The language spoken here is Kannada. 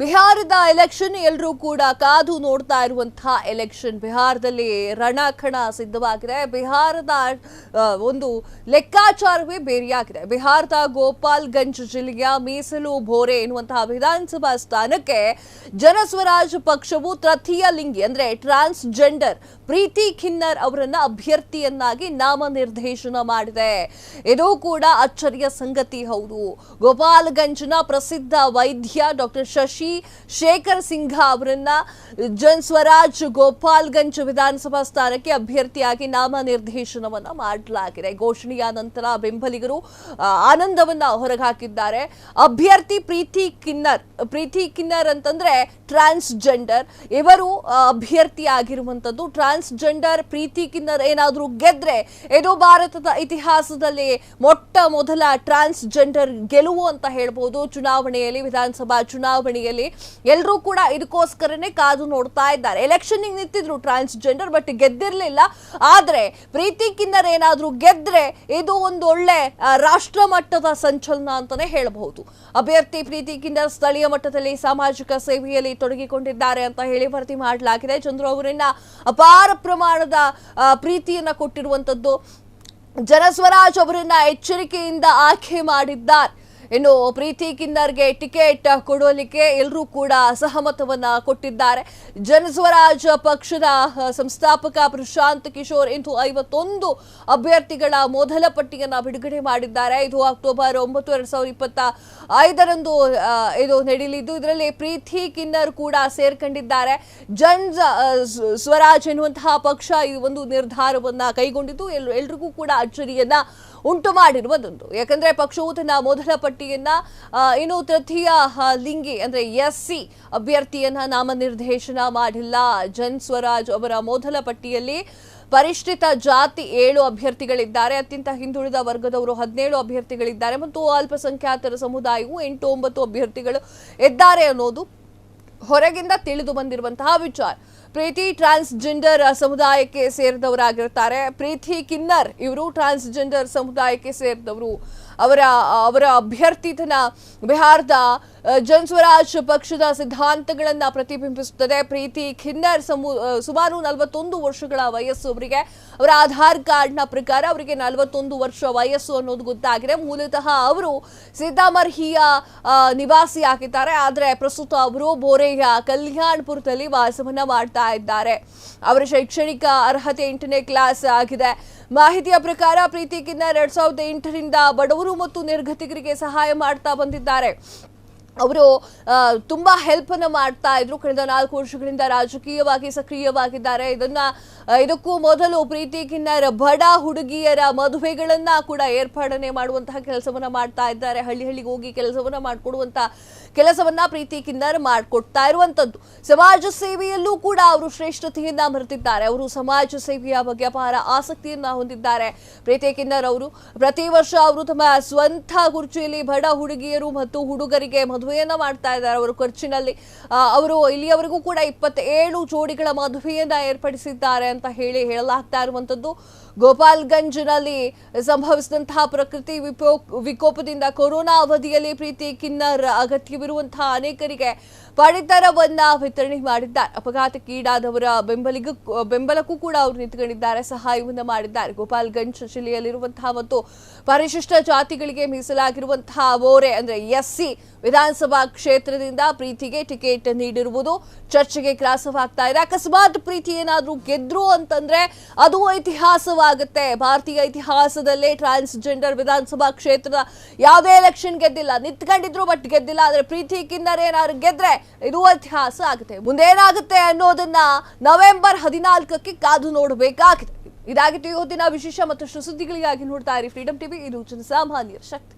ಬಿಹಾರದ ಎಲೆಕ್ಷನ್ ಎಲ್ಲರೂ ಕೂಡ ಕಾದು ನೋಡ್ತಾ ಇರುವಂತಹ ಎಲೆಕ್ಷನ್. ಬಿಹಾರದಲ್ಲಿ ರಣಕಣ ಸಿದ್ಧವಾಗಿದೆ. ಬಿಹಾರದ ಒಂದು ಲೆಕ್ಕಾಚಾರವೇ ಬೇರೆಯಾಗಿದೆ. ಬಿಹಾರದ ಗೋಪಾಲ್ಗಂಜ್ ಜಿಲ್ಲೆಯ ಮೀಸಲು ಭೋರೆ ಎನ್ನುವಂತಹ ವಿಧಾನಸಭಾ ಸ್ಥಾನಕ್ಕೆ ಜನಸ್ವರಾಜ್ ಪಕ್ಷವು ತೃತೀಯ ಲಿಂಗಿ, ಅಂದ್ರೆ ಟ್ರಾನ್ಸ್ಜೆಂಡರ್ ಪ್ರೀತಿ ಖಿನ್ನರ್ ಅವರನ್ನ ಅಭ್ಯರ್ಥಿಯನ್ನಾಗಿ ನಾಮನಿರ್ದೇಶನ ಮಾಡಿದೆ. ಇದು ಕೂಡ ಅಚ್ಚರಿಯ ಸಂಗತಿ ಹೌದು. ಗೋಪಾಲ್ಗಂಜ್ನ ಪ್ರಸಿದ್ಧ ವೈದ್ಯ ಡಾಕ್ಟರ್ ಶಶಿ ಶೇಖರ್ ಸಿಂಘ ಅವರನ್ನ ಜನ್ ಸ್ವರಾಜ್ ಗೋಪಾಲ್ಗಂಜ್ ವಿಧಾನಸಭಾ ಸ್ಥಾನಕ್ಕೆ ಅಭ್ಯರ್ಥಿಯಾಗಿ ನಾಮನಿರ್ದೇಶನವನ್ನ ಮಾಡಲಾಗಿದೆ. ಘೋಷಣೆಯ ನಂತರ ಬೆಂಬಲಿಗರು ಆನಂದವನ್ನ ಹೊರಗಾಕಿದ್ದಾರೆ. ಅಭ್ಯರ್ಥಿ ಪ್ರೀತಿ ಕಿನ್ನರ್ ಪ್ರೀತಿ ಕಿನ್ನರ್ ಅಂತಂದ್ರೆ ಟ್ರಾನ್ಸ್ಜೆಂಡರ್. ಇವರು ಆ, ಅಭ್ಯರ್ಥಿ ಆಗಿರುವಂತದ್ದು ಟ್ರಾನ್ಸ್ಜೆಂಡರ್ ಪ್ರೀತಿ ಕಿನ್ನರ್ ಏನಾದರೂ ಗೆದ್ರೆ ಇದು ಭಾರತದ ಇತಿಹಾಸದಲ್ಲಿ ಮೊಟ್ಟ ಮೊದಲ ಟ್ರಾನ್ಸ್ ಜೆಂಡರ್ ಗೆಲುವು ಅಂತ ಹೇಳ್ಬೋದು. ಚುನಾವಣೆಯಲ್ಲಿ ವಿಧಾನಸಭಾ ಚುನಾವಣೆಯಲ್ಲಿ ಎಲ್ಲರೂ ಕೂಡ ಇದಕ್ಕೋಸ್ಕರನೇ ಕಾದು ನೋಡ್ತಾ ಇದ್ದಾರೆ. ಎಲೆಕ್ಷನ್ ನಿಂತಿದ್ರು ಟ್ರಾನ್ಸ್ಜೆಂಡರ್ ಬಟ್ ಗೆದ್ದಿರಲಿಲ್ಲ. ಆದರೆ ಪ್ರೀತಿ ಕಿನ್ನರ್ ಏನಾದರೂ ಗೆದ್ರೆ ಇದು ಒಂದು ಒಳ್ಳೆ ರಾಷ್ಟ್ರ ಮಟ್ಟದ ಸಂಚಲನ ಅಂತಾನೆ ಹೇಳಬಹುದು. ಅಭ್ಯರ್ಥಿ ಪ್ರೀತಿ ಕಿನ್ನರ್ ಸ್ಥಳೀಯ ಮಟ್ಟದಲ್ಲಿ ಸಾಮಾಜಿಕ ಸೇವೆಯಲ್ಲಿ ತೊಡಗಿಕೊಂಡಿದ್ದಾರೆ ಅಂತ ಹೇಳಿ ವರದಿ ಮಾಡಲಾಗಿದೆ. ಚಂದ್ರು ಅವರನ್ನ ಅಪಾರ ಪ್ರಮಾಣದ ಪ್ರೀತಿಯನ್ನ ಕೊಟ್ಟಿರುವಂತದ್ದು. ಜನಸ್ವರಾಜ್ ಅವರನ್ನ ಎಚ್ಚರಿಕೆಯಿಂದ ಆಯ್ಕೆ ಮಾಡಿದ್ದಾರೆ. ಇನ್ನು ಪ್ರೀತಿ ಕಿನ್ನರ್ಗೆ ಟಿಕೆಟ್ ಕೊಡೋಲಿಕ್ಕೆ ಎಲ್ಲರೂ ಕೂಡ ಸಹಮತವನ್ನ ಕೊಟ್ಟಿದ್ದಾರೆ. ಜನಸ್ವರಾಜ್ ಪಕ್ಷದ ಸಂಸ್ಥಾಪಕ ಪ್ರಶಾಂತ್ ಕಿಶೋರ್ ಇಂದು ಐವತ್ತೊಂದು ಅಭ್ಯರ್ಥಿಗಳ ಮೊದಲ ಪಟ್ಟಿಯನ್ನ ಬಿಡುಗಡೆ ಮಾಡಿದ್ದಾರೆ. ಇದು ಅಕ್ಟೋಬರ್ ಒಂಬತ್ತು, ಎರಡ್ ಸಾವಿರದ ಇಪ್ಪತ್ತ ಐದರಂದು ಇದು ನಡೆಯಲಿದ್ದು, ಇದರಲ್ಲಿ ಪ್ರೀತಿ ಕಿನ್ನರ್ ಕೂಡ ಸೇರ್ಕೊಂಡಿದ್ದಾರೆ. ಜನ್ ಸ್ವರಾಜ್ ಎನ್ನುವಂತಹ ಪಕ್ಷ ಈ ಒಂದು ನಿರ್ಧಾರವನ್ನ ಕೈಗೊಂಡಿದ್ದು. ಎಲ್ಲರಿಗೂ ಕೂಡ ಅಚ್ಚರಿಯನ್ನ ಉಂಟು ಮಾಡಿರುವುದೊಂದು ಯಾಕಂದ್ರೆ ಪಕ್ಷವು ತನ್ನ ಮೊದಲ ಪಟ್ಟಿಯನ್ನ ಇನ್ನು ತೃತೀಯ ಲಿಂಗಿ, ಅಂದ್ರೆ ಎಸ್ ಸಿ ಅಭ್ಯರ್ಥಿಯನ್ನ ನಾಮನಿರ್ದೇಶನ ಮಾಡಿಲ್ಲ. ಜನ್ ಸ್ವರಾಜ್ ಅವರ ಮೊದಲ ಪಟ್ಟಿಯಲ್ಲಿ ಪರಿಷ್ಠಿತ ಜಾತಿ ಏಳು ಅಭ್ಯರ್ಥಿಗಳಿದ್ದಾರೆ. ಅತ್ಯಂತ ಹಿಂದುಳಿದ ವರ್ಗದವರು ಹದಿನೇಳು ಅಭ್ಯರ್ಥಿಗಳಿದ್ದಾರೆ. ಮತ್ತು ಅಲ್ಪಸಂಖ್ಯಾತರ ಸಮುದಾಯವು ಎಂಟು ಒಂಬತ್ತು ಅಭ್ಯರ್ಥಿಗಳು ಇದ್ದಾರೆ ಅನ್ನೋದು ಹೊರಗಿಂದ ತಿಳಿದು ಬಂದಿರುವಂತಹ ವಿಚಾರ. ಪ್ರೀತಿ ಟ್ರಾನ್ಸ್ಜೆಂಡರ್ ಸಮುದಾಯಕ್ಕೆ ಸೇರಿದವರಾಗಿರ್ತಾರೆ ಪ್ರೀತಿ ಕಿನ್ನರ್ ಇವರು ಟ್ರಾನ್ಸ್ಜೆಂಡರ್ ಸಮುದಾಯಕ್ಕೆ ಸೇರಿದವರು. ಅವರ ಅವರ ಅಭ್ಯರ್ಥಿತನ ಬಿಹಾರದ ಜನ್ಸ್ವರಾಜ್ ಪಕ್ಷದ ಸಿದ್ಧಾಂತಗಳನ್ನ ಪ್ರತಿಬಿಂಬಿಸುತ್ತದೆ. ಪ್ರೀತಿ ಖಿನ್ನರ್ ಸಮೂ ಸುಮಾರು ನಲವತ್ತೊಂದು ವರ್ಷಗಳ ವಯಸ್ಸು ಅವರಿಗೆ. ಅವರ ಆಧಾರ್ ಕಾರ್ಡ್ನ ಪ್ರಕಾರ ಅವರಿಗೆ ನಲವತ್ತೊಂದು ವರ್ಷ ವಯಸ್ಸು ಅನ್ನೋದು ಗೊತ್ತಾಗಿದೆ. ಮೂಲತಃ ಅವರು ಸೀತಾಮರ್ಹಿಯ ನಿವಾಸಿ ಆಗಿದ್ದಾರೆ. ಆದರೆ ಪ್ರಸ್ತುತ ಅವರು ಬೋರೆಯ ಕಲ್ಯಾಣ್ಪುರದಲ್ಲಿ ವಾಸವನ್ನ ಮಾಡ್ತಾ ಇದ್ದಾರೆ. ಅವರ ಶೈಕ್ಷಣಿಕ ಅರ್ಹತೆ ಎಂಟನೇ ಕ್ಲಾಸ್ ಆಗಿದೆ. ಮಾಹಿತಿಯ ಪ್ರಕಾರ ಪ್ರೀತಿ ಕಿನ್ನರ್ ಎರಡ್ ಸಾವಿರದ ಎಂಟರಿಂದ ಬಡವರು ಮತ್ತು ನಿರ್ಗತಿಕರಿಗೆ ಸಹಾಯ ಮಾಡ್ತಾ ಬಂದಿದ್ದಾರೆ. ಅವರು ತುಂಬಾ ಹೆಲ್ಪ್ ಅನ್ನ ಮಾಡ್ತಾ ಇದ್ರು. ಕಳೆದ ನಾಲ್ಕು ವರ್ಷಗಳಿಂದ ರಾಜಕೀಯವಾಗಿ ಸಕ್ರಿಯವಾಗಿದ್ದಾರೆ. ಇದನ್ನ ಇದಕ್ಕೂ ಮೊದಲು ಪ್ರೀತಿ ಕಿನ್ನರ್ ಬಡ ಹುಡುಗಿಯರ ಮದುವೆಗಳನ್ನ ಕೂಡ ಏರ್ಪಾಡನೆ ಮಾಡುವಂತಹ ಕೆಲಸವನ್ನ ಮಾಡ್ತಾ ಇದ್ದಾರೆ. ಹಳ್ಳಿ ಹಳ್ಳಿಗೆ ಹೋಗಿ ಕೆಲಸವನ್ನ ಮಾಡಿಕೊಡುವಂತ ಕೆಲಸವನ್ನ ಪ್ರೀತಿ ಕಿನ್ನರ್ ಮಾಡಿಕೊಡ್ತಾ ಇರುವಂತದ್ದು. ಸಮಾಜ ಸೇವೆಯಲ್ಲೂ ಕೂಡ ಅವರು ಶ್ರೇಷ್ಠತೆಯನ್ನ ಮರೆತಿದ್ದಾರೆ. ಅವರು ಸಮಾಜ ಸೇವೆಯ ಬಗ್ಗೆ ಅಪಾರ ಆಸಕ್ತಿಯನ್ನ ಹೊಂದಿದ್ದಾರೆ. ಪ್ರೀತಿ ಕಿನ್ನರ್ ಅವರು, ಪ್ರತಿ ವರ್ಷ ಅವರು ತಮ್ಮ ಸ್ವಂತ ಕುರ್ಚಿಯಲ್ಲಿ ಬಡ ಹುಡುಗಿಯರು ಮತ್ತು ಹುಡುಗರಿಗೆ ಮದುವೆಯನ್ನ ಮಾಡ್ತಾ ಇದ್ದಾರೆ ಅವರು ಖರ್ಚಿನಲ್ಲಿ. ಅವರು ಇಲ್ಲಿಯವರೆಗೂ ಕೂಡ ಇಪ್ಪತ್ತೇಳು ಜೋಡಿಗಳ ಮದುವೆಯನ್ನ ಏರ್ಪಡಿಸಿದ್ದಾರೆ ಅಂತ ಹೇಳಿ ಹೇಳಲಾಗ್ತಾ ಇರುವಂತದ್ದು ಗೋಪಾಲ್ಗಂಜ್ನಲ್ಲಿ ಸಂಭವಿಸಿದಂತಹ ಪ್ರಕೃತಿ ವಿಪೋ, ವಿಕೋಪದಿಂದ ಕೊರೋನಾ ಅವಧಿಯಲ್ಲಿ ಪ್ರೀತಿ ಕಿನ್ನರ್ ಅಗತ್ಯವಿರುವಂತಹ ಅನೇಕರಿಗೆ ಪಡಿತರವನ್ನ ವಿತರಣೆ ಮಾಡಿದ್ದಾರೆ. ಅಪಘಾತಕ್ಕೀಡಾದವರ ಬೆಂಬಲಿಗೂ, ಬೆಂಬಲಕ್ಕೂ ಕೂಡ ಅವರು ನಿಂತುಕೊಂಡಿದ್ದಾರೆ, ಸಹಾಯವನ್ನ ಮಾಡಿದ್ದಾರೆ. ಗೋಪಾಲ್ಗಂಜ್ ಜಿಲ್ಲೆಯಲ್ಲಿರುವಂತಹ ಮತ್ತು ಪರಿಶಿಷ್ಟ ಜಾತಿಗಳಿಗೆ ಮೀಸಲಾಗಿರುವಂತಹ ಓರೆ ಅಂದ್ರೆ ಎಸ್ ಸಿ ವಿಧಾನಸಭಾ ಕ್ಷೇತ್ರದಿಂದ ಪ್ರೀತಿಗೆ ಟಿಕೆಟ್ ನೀಡಿರುವುದು ಚರ್ಚೆಗೆ ಗ್ರಾಸವಾಗ್ತಾ ಇದೆ. ಅಕಸ್ಮಾತ್ ಪ್ರೀತಿ ಏನಾದರೂ ಗೆದ್ರು ಅಂತಂದ್ರೆ ಅದು ಇತಿಹಾಸವಾಗುತ್ತೆ. ಭಾರತೀಯ ಇತಿಹಾಸದಲ್ಲೇ ಟ್ರಾನ್ಸ್ಜೆಂಡರ್ ವಿಧಾನಸಭಾ ಕ್ಷೇತ್ರದ ಯಾವುದೇ ಎಲೆಕ್ಷನ್ ಗೆದ್ದಿಲ್ಲ. ನಿಂತ್ಕೊಂಡಿದ್ರು ಬಟ್ ಗೆದ್ದಿಲ್ಲ. ಆದ್ರೆ ಪ್ರೀತಿ ಕಿನ್ನರ್ ಏನಾದ್ರು ಗೆದ್ರೆ ಇದು ಇತಿಹಾಸ ಆಗುತ್ತೆ. ಮುಂದೇನಾಗುತ್ತೆ ಅನ್ನೋದನ್ನ ನವೆಂಬರ್ ಹದಿನಾಲ್ಕಕ್ಕೆ ಕಾದು ನೋಡಬೇಕಾಗಿದೆ. ಇದಾಗಿತ್ತು ಇವತ್ತಿನ ವಿಶೇಷ ಮತ್ತಷ್ಟು ಸುದ್ದಿಗಳಿಗಾಗಿ ನೋಡ್ತಾ ಇರಿ. ಫ್ರೀಡಂ ಟಿವಿ ಇದು ಜನಸಾಮಾನ್ಯರ ಶಕ್ತಿ.